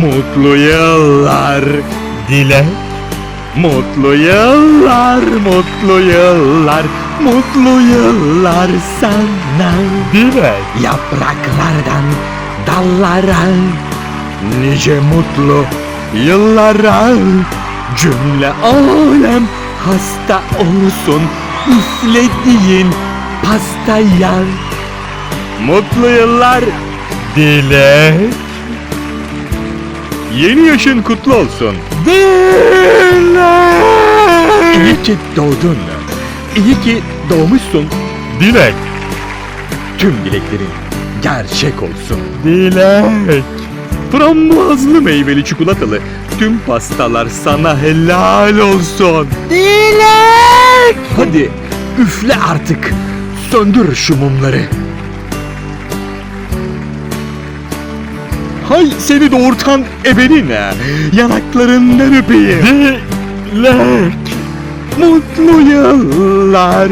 Mutlu yıllar. Dilek. Mutlu yıllar, mutlu yıllar, mutlu yıllar sana. Dilek. Yapraklardan dallara Nice mutlu yıllara Cümle alem hasta olsun Üflediğin pastaya Mutlu yıllar Dilek. Yeni yaşın kutlu olsun Dilek. İyi ki doğdun İyi ki doğmuşsun Dilek. Tüm dileklerin gerçek olsun Dilek. Frambuazlı meyveli çikolatalı tüm pastalar sana helal olsun. Dilek. Hadi üfle artık. Söndür şu mumları. Hay seni doğurtan ebeline. Yanaklarından öpeyim. Dilek. Mutlu yıllar.